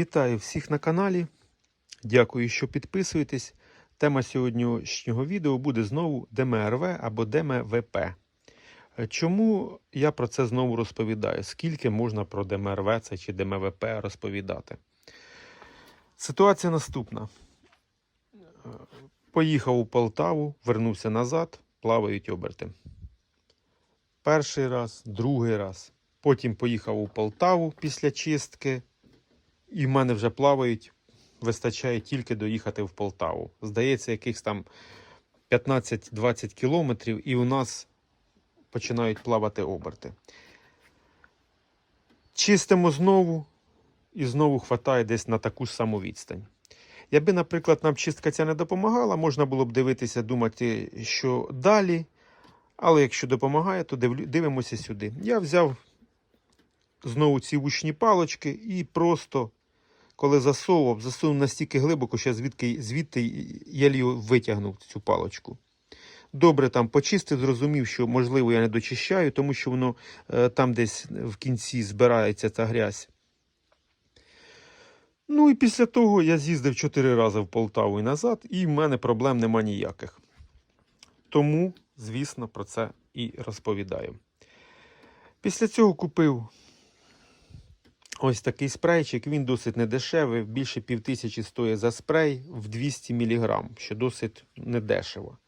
Вітаю всіх на каналі. Дякую, що підписуєтесь. Тема сьогоднішнього відео буде знову ДМРВ або ДМВП. Чому я про це знову розповідаю? Скільки можна про ДМРВ це чи ДМВП розповідати? Ситуація наступна. Поїхав у Полтаву, вернувся назад, плавають оберти. Перший раз, другий раз. Потім поїхав у Полтаву після чистки, і в мене вже плавають. Вистачає тільки доїхати в Полтаву. Здається, якихось там 15-20 кілометрів, і у нас починають плавати оберти. Чистимо знову, і знову хватає десь на таку саму відстань. Якби, наприклад, нам чистка ця не допомагала, можна було б дивитися, думати, що далі. Але якщо допомагає, то дивимося сюди. Я взяв знову ці вушні палочки і просто, коли засовував, засунув настільки глибоко, що звідки, звідти я лі витягнув цю палочку. Добре там почистив, зрозумів, що можливо я не дочищаю, тому що воно е, там десь в кінці збирається ця грязь. Ну і після того я з'їздив чотири рази в Полтаву і назад, і в мене проблем нема ніяких. Тому, звісно, про це і розповідаю. Після цього купив ось такий спрейчик. Він досить недешевий, більше півтисячі стоїть за спрей в 200 мг, що досить недешево.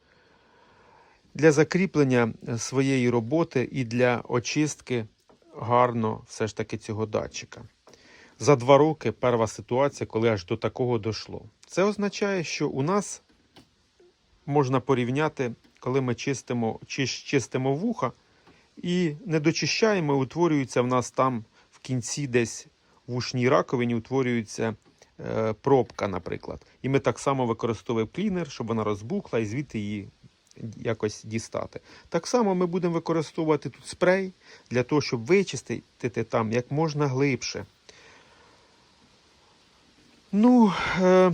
Для закріплення своєї роботи і для очистки гарно все ж таки цього датчика. За два роки перша ситуація, коли аж до такого дійшло. Це означає, що у нас можна порівняти, коли ми чистимо, чи, чистимо вуха і не дочищаємо, утворюється в нас там кінці десь в ушній раковині утворюється е, пробка, наприклад. І ми так само використовуємо клінер, щоб вона розбухла і звідти її якось дістати. Так само ми будемо використовувати тут спрей для того, щоб вичистити там як можна глибше. Ну, е,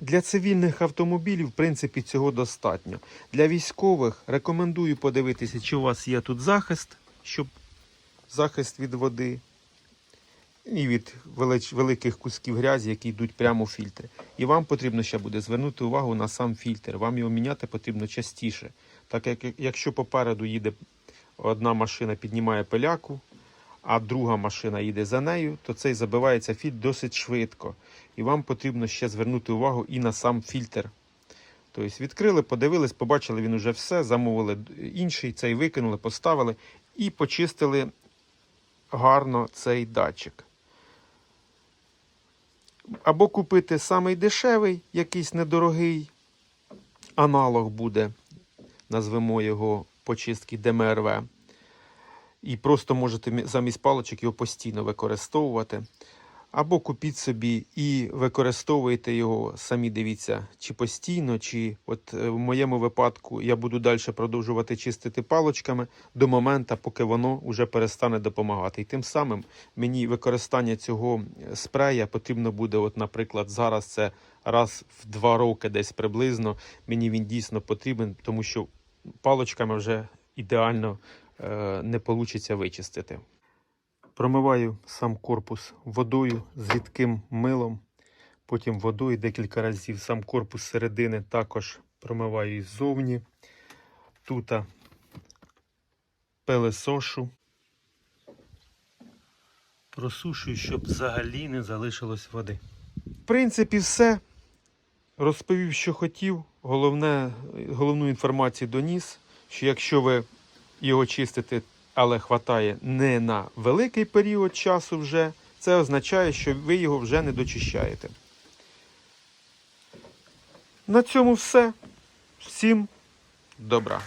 для цивільних автомобілів, в принципі, цього достатньо. Для військових рекомендую подивитися, чи у вас є тут захист, щоб захист від води і від великих кусків грязі, які йдуть прямо в фільтри. І вам потрібно ще буде звернути увагу на сам фільтр. Вам його міняти потрібно частіше. Так як якщо попереду їде одна машина, піднімає пиляку, а друга машина їде за нею, то цей забивається фільтр досить швидко. І вам потрібно ще звернути увагу і на сам фільтр. Тобто відкрили, подивились, побачили він уже все, замовили інший, цей викинули, поставили і почистили гарно цей датчик. Або купити самий дешевий, якийсь недорогий аналог буде, назвемо його почистки ДМРВ. І просто можете замість паличок його постійно використовувати. Або купіть собі і використовуйте його, самі дивіться, чи постійно, чи от е, в моєму випадку я буду далі продовжувати чистити палочками до моменту, поки воно вже перестане допомагати. І тим самим мені використання цього е, спрея потрібно буде, от, наприклад, зараз це раз в два роки десь приблизно. Мені він дійсно потрібен, тому що палочками вже ідеально е, не вийде вичистити. Промиваю сам корпус водою з рідким милом, потім водою декілька разів. Сам корпус середини також промиваю і ззовні. Тут пелесошу. Просушую, щоб взагалі не залишилось води. В принципі, все. Розповів, що хотів. Головне, головну інформацію доніс, що якщо ви його чистите але хватає не на великий період часу вже, це означає, що ви його вже не дочищаєте. На цьому все. Всім добра.